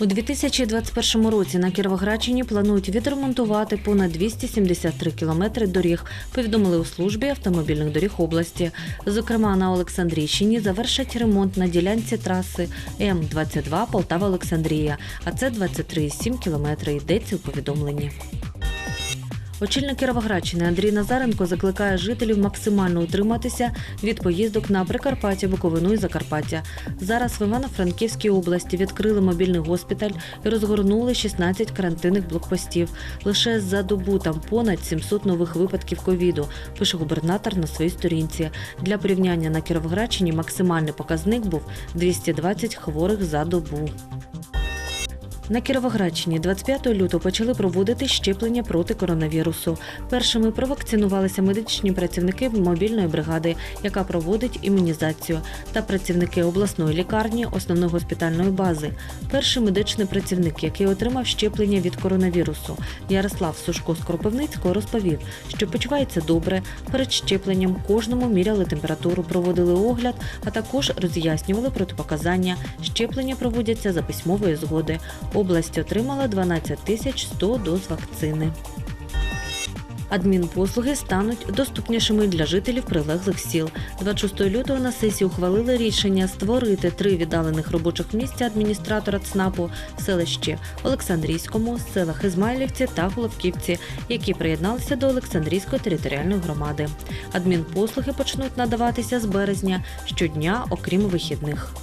У 2021 році на Кіровоградщині планують відремонтувати понад 273 кілометри доріг, повідомили у службі автомобільних доріг області. Зокрема, на Олександрійщині завершать ремонт на ділянці траси М-22 Полтава-Олександрія, а це 23,7 кілометри, йдеться у повідомленні. Очільник Кіровоградщини Андрій Назаренко закликає жителів максимально утриматися від поїздок на Прикарпаття, Буковину і Закарпаття. Зараз в Івано-Франківській області відкрили мобільний госпіталь і розгорнули 16 карантинних блокпостів. Лише за добу там понад 700 нових випадків ковіду, пише губернатор на своїй сторінці. Для порівняння на Кіровоградщині максимальний показник був 220 хворих за добу. На Кіровоградщині 25 лютого почали проводити щеплення проти коронавірусу. Першими провакцинувалися медичні працівники мобільної бригади, яка проводить імунізацію, та працівники обласної лікарні основної госпітальної бази. Перший медичний працівник, який отримав щеплення від коронавірусу, Ярослав Сушко з Кропивницького розповів, що почувається добре. Перед щепленням кожному міряли температуру, проводили огляд, а також роз'яснювали протипоказання. Щеплення проводяться за письмової згоди. Область отримала 12 тисяч 100 доз вакцини. Адмінпослуги стануть доступнішими для жителів прилеглих сіл. 26 лютого на сесії ухвалили рішення створити три віддалених робочих місця адміністратора ЦНАПу в селищі Олександрійському, селах Ізмайлівці та Головківці, які приєдналися до Олександрійської територіальної громади. Адмінпослуги почнуть надаватися з березня щодня, окрім вихідних.